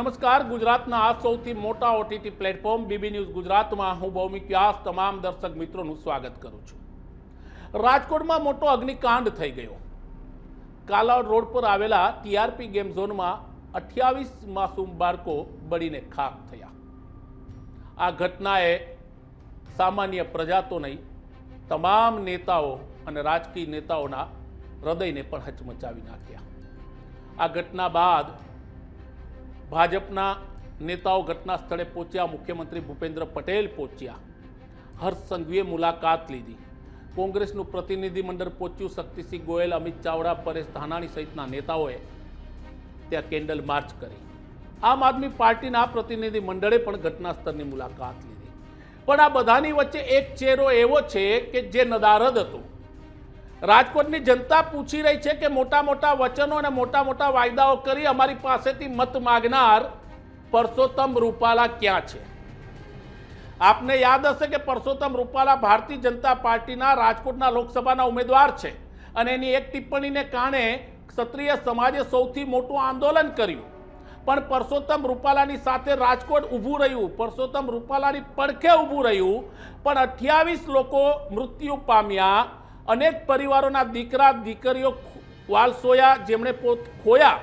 નમસ્કાર. ગુજરાતના આ સૌથી મોટા ઓટીટી પ્લેટફોર્મ બીબી ન્યૂઝ ગુજરાતમાં હું ભૌમિક વ્યાસ, તમામ દર્શક મિત્રોનું સ્વાગત કરું છું. રાજકોટમાં મોટો અગ્નિકાંડ થઈ ગયો. કાલાવડ રોડ પર આવેલા ટીઆરપી ગેમ ઝોનમાં અઠ્યાવીસ માસૂમ બાળકો બળીને ખાક થયા. આ ઘટનાએ સામાન્ય પ્રજા તો નહીં, તમામ નેતાઓ અને રાજકીય નેતાઓના હૃદયને પણ હચમચાવી નાખ્યા. આ ઘટના બાદ ભાજપના નેતાઓ ઘટના સ્થળે પહોંચ્યા, મુખ્યમંત્રી ભૂપેન્દ્ર પટેલ પહોંચ્યા. હર્ષ સંઘવીએ મુલાકાત લીધી. કોંગ્રેસનું પ્રતિનિધિમંડળ પહોંચ્યું, શક્તિસિંહ ગોયલ, અમિત ચાવડા, પરેશ ધાનાણી સહિતના નેતાઓએ ત્યાં કેન્ડલ માર્ચ કરી. આમ આદમી પાર્ટીના પ્રતિનિધિ મંડળે પણ ઘટના સ્થળની મુલાકાત લીધી. પણ આ બધાની વચ્ચે એક ચહેરો એવો છે કે જે નદારદ હતો. રાજકોટની જનતા પૂછી રહી છે કે મોટા મોટા વચનો અને મોટા મોટા વાયદાઓ કરી અમારી પાસેથી મત માગનાર પરસોત્તમ રૂપાલા ક્યાં છે? આપને યાદ હશે કે પરસોત્તમ રૂપાલા ભારતીય જનતા પાર્ટીના રાજકોટના લોકસભાના ઉમેદવાર છે અને એની એક ટિપ્પણીને કારણે ક્ષત્રિય સમાજે સૌથી મોટું આંદોલન કર્યું. પણ પરસોત્તમ રૂપાલાની સાથે રાજકોટ ઊભું રહ્યું, પરસોત્તમ રૂપાલાની પડખે ઊભું રહ્યું, પણ અઠ્યાવીસ લોકો મૃત્યુ પામ્યા અનેક પરિવારોના દીકરા, દીકરીઓ વાલસોયા જેમણે પોત ખોયા.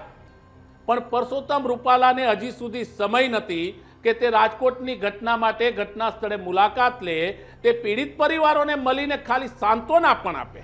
પણ પરસોત્તમ રૂપાલાને હજી સુધી સમય નથી કે તે રાજકોટની ઘટના માટે ઘટના સ્થળે મુલાકાત લે. તે પીડિત પરિવારોને મળીને ખાલી સાંત્વના પણ આપે.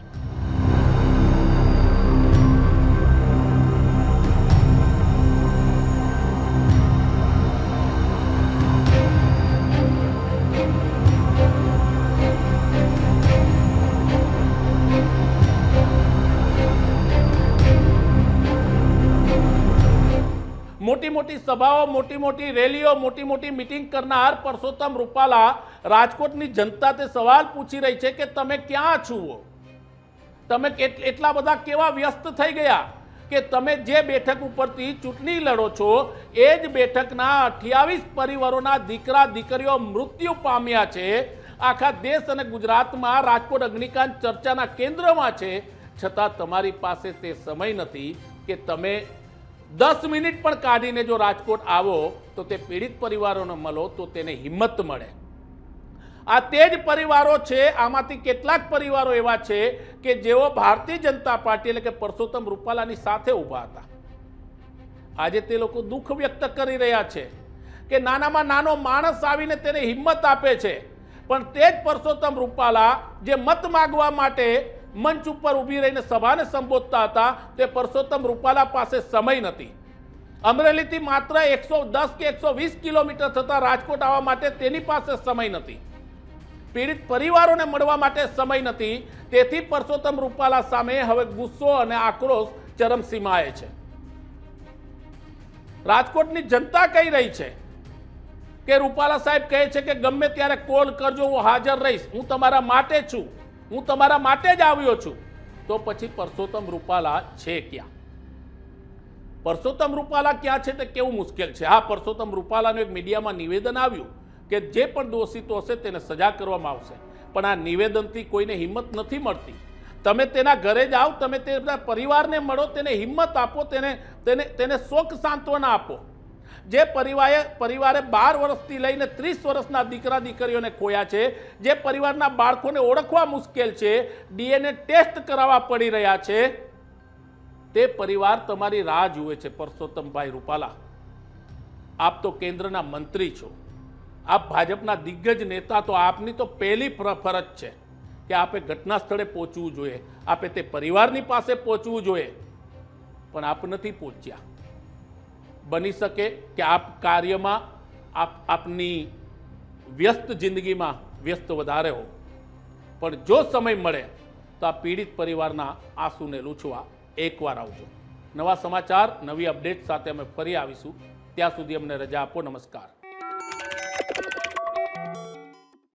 મોટી મોટી સભાઓ મોટી મોટી રેલીઓ મોટી મોટી મિટિંગ કરનાર પરસોત્તમ રૂપાલા રાજકોટની જનતા તે સવાલ પૂછી રહી છે કે તમે ક્યાં છુઓ તમે એટલા બધા કેવા વ્યસ્ત થઈ ગયા કે તમે જે બેઠક ઉપરથી ચૂંટણી લડો છો, એ જ બેઠકના અઠ્યાવીસ પરિવારોના દીકરા, દીકરીઓ મૃત્યુ પામ્યા છે. આખા દેશ અને ગુજરાતમાં રાજકોટ અગ્નિકાંડ ચર્ચાના કેન્દ્રમાં છે. છતાં તમારી પાસે તે સમય નથી કે તમે દસ મિનિટ પણ કાઢીને જો રાજકોટ આવો, તો તે પીડિત પરિવારોને મળો તો તેને હિંમત મળે. આ તે જ પરિવારો છે, આમાંથી કેટલાક પરિવારો એવા છે કે જેઓ ભારતીય જનતા પાર્ટી એટલે કે પરસોત્તમ રૂપાલાની સાથે ઊભા હતા. આજે તે લોકો દુઃખ વ્યક્ત કરી રહ્યા છે કે નાનામાં નાનો માણસ આવીને તેને હિંમત આપે છે. પણ તે જ પરસોત્તમ રૂપાલા જે મત માગવા માટે મંચ ઉપર ઊભી રહીને સભાને સંબોધતા હતા. તે પરસોત્તમ રૂપાલા પાસે સમય નથી. અમરેલીથી માત્ર એકસો દસ કે એકસો વીસ કિલોમીટર થતાં રાજકોટ આવવા માટે તેની પાસે સમય નથી. પીડિત પરિવારોને મળવા માટે સમય નથી. તેથી પરસોત્તમ રૂપાલા સામે હવે ગુસ્સો અને આક્રોશ ચરમસીમાએ છે. રાજકોટની જનતા કહી રહી છે કે રૂપાલા સાહેબ કહે છે કે ગમે ત્યારે કોલ કરજો, હું હાજર રહીશ. હું તમારા માટે છું. હું તમારા માટે જ આવ્યો છું. તો પછી પરસોત્તમ રૂપાલા છે ક્યાં? પરસોત્તમ રૂપાલા ક્યાં છે તે કેવું મુશ્કેલ છે? હા, પરસોત્તમ રૂપાલાનું એક મીડિયામાં નિવેદન આવ્યું કે જે પણ દોષિતો હશે તેને સજા કરવામાં આવશે. પણ આ નિવેદનથી કોઈને હિંમત નથી મળતી. તમે તેના ઘરે જાઓ, તમે તેના પરિવારને મળો, તેને હિંમત આપો, તેને તેને તેને શોક સાંત્વના આપો. જે પરિવારે પરિવારે બાર વર્ષથી લઈને ત્રીસ વર્ષના દીકરા દીકરીઓને ખોયા છે, જે પરિવારના બાળકોને ઓળખવા મુશ્કેલ છે, ડીએનએ ટેસ્ટ કરાવવા પડી રહ્યા છે, તે પરિવાર તમારી રાહ જુએ છે, પરસોત્તમભાઈ રૂપાલા. આપ તો કેન્દ્રના મંત્રી છો. આપ ભાજપના દિગ્ગજ નેતા, તો આપની તો પહેલી ફર- ફરજ છે કે આપે ઘટના સ્થળે પહોંચવું જોઈએ, આપે તે પરિવારની પાસે પહોંચવું જોઈએ. પણ આપ નથી પહોંચ્યા. બની શકે કે આપ કાર્યમાં, આપ આપની વ્યસ્ત જિંદગીમાં વ્યસ્ત વધારે હો. પણ જો સમય મળે, તો આ પીડિત પરિવારના આંસુને લૂછવા એકવાર આવજો. નવા સમાચાર, નવી અપડેટ સાથે અમે ફરી આવીશું. ત્યાં સુધી અમને રજા આપો. નમસ્કાર.